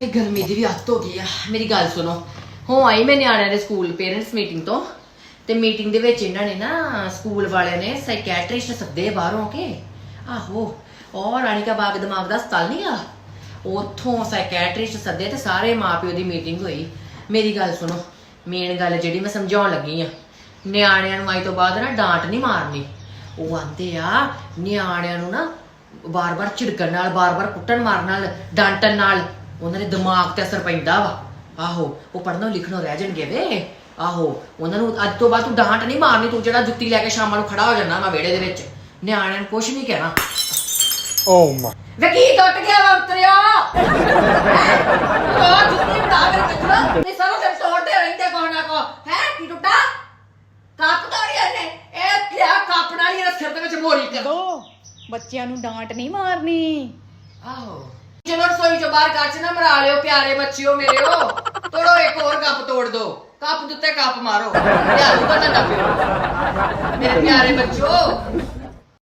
ਇਹ ਗਰਮੀ ਦੀ ਵੀ ਹੱਤ ਹੋ ਗਈ ਆ। ਮੇਰੀ ਗੱਲ ਸੁਣੋ ਹੋ ਆਈ ਮੈਂ ਨਿਆਣਿਆਂ ਦੇ ਸਕੂਲ ਪੇਰੈਂਟਸ ਮੀਟਿੰਗ ਤੋਂ, ਤੇ ਮੀਟਿੰਗ ਦੇ ਵਿੱਚ ਇਹਨਾਂ ਨੇ ਨਾ ਸਕੂਲ ਵਾਲਿਆਂ ਨੇ ਸਾਈਕੈਟ੍ਰਿਸਟ ਸੱਦੇ ਬਾਹਰੋਂ ਕੇ। ਆਹੋ ਔਰ ਰਾਣੀ ਰਾਣੀਕਾ ਬਾਗ ਦਿਮਾਗ ਦਾ ਹਸਪਤਾਲ ਨਹੀਂ ਆ? ਉੱਥੋਂ ਸਾਈਕੈਟ੍ਰਿਸਟ ਸੱਦੇ ਤੇ ਸਾਰੇ ਮਾਪਿਓ ਦੀ ਮੀਟਿੰਗ ਹੋਈ। ਮੇਰੀ ਗੱਲ ਸੁਣੋ ਮੇਨ ਗੱਲ ਜਿਹੜੀ ਮੈਂ ਸਮਝਾਉਣ ਲੱਗੀ ਆ, ਨਿਆਣਿਆਂ ਨੂੰ ਆਈ ਤੋਂ ਬਾਅਦ ਨਾ ਡਾਂਟ ਨਹੀਂ ਮਾਰਨੀ। ਉਹ ਆਂਦੇ ਆ, ਨਿਆਣਿਆਂ ਨੂੰ ਨਾ ਬਾਰ-ਬਾਰ ਝਿੜਕਣ ਨਾਲ ਬਾਰ-ਬਾਰ ਕੁੱਟਣ ਮਾਰਨ ਨਾਲ, ਡਾਂਟਣ ਨਾਲ ਉਹਨਾਂ ਦੇ ਦਿਮਾਗ ਤੇ ਅਸਰ ਪੈਂਦਾ ਵਾ। ਆਹੋ ਉਹ ਪੜਨੋਂ ਲਿਖਣੋਂ ਰਹਿ ਜਾਣਗੇ ਵੇ। ਆਹੋ ਉਹਨਾਂ ਨੂੰ ਅੱਜ ਤੋਂ ਬਾਅਦ ਤੂੰ ਡਾਂਟ ਨਹੀਂ ਮਾਰਨੀ ਤੂੰ ਜਿਹੜਾ ਜੁੱਤੀ ਲੈ ਕੇ ਸ਼ਾਮਾਂ ਨੂੰ ਖੜਾ ਹੋ ਜਾਣਾ ਮੈਂ ਵਿਹੜੇ ਦੇ ਵਿੱਚ। ਨਿਆਣਿਆਂ ਨੂੰ ਕੁਝ ਨਹੀਂ ਕਹਿਣਾ। ਓ ਮਾ ਵੇ ਕੀ ਟੁੱਟ ਗਿਆ ਵਾ ਉਤਰਿਆ? ਉਹ ਜੁੱਤੀ ਬਣਾ ਕੇ ਕੱਟਣਾ ਨਹੀਂ ਸਾਰਾ ਦਿਨ ਤੋੜਦੇ ਰਹਿੰਦੇ ਕੋ ਨਾ ਕੋ ਹੈ ਕੀ ਟੁੱਟਾ? ਕੱਪ ਤੋੜਿਆ ਨੇ ਇਹ ਲਿਆ ਕੱਪ ਨਾਲ ਹੀ ਸਿਰ ਦੇ ਵਿੱਚ ਮੋਰੀ ਕਰ ਦੋ ਬੱਚਿਆਂ ਨੂੰ ਡਾਂਟ ਨਹੀਂ ਮਾਰਨੀ। ਆਹੋ। ਚਲੋ ਬਾਹਰ ਕੱਚ ਨਾ ਮਰਾ ਲਿਓ, ਪਿਆਰੇ ਬੱਚਿਓ ਮੇਰਿਓ। ਤੋੜੋ ਇੱਕ ਹੋਰ ਕੱਪ ਤੋੜ ਦੋ। ਕੱਪ ਦੇ ਉੱਤੇ ਕੱਪ ਮਾਰੋ। ਲਿਆ ਦੂਗਾ ਤੁਹਾਡਾ ਪਿਓ ਮੇਰੇ ਪਿਆਰੇ ਬੱਚਿਓ।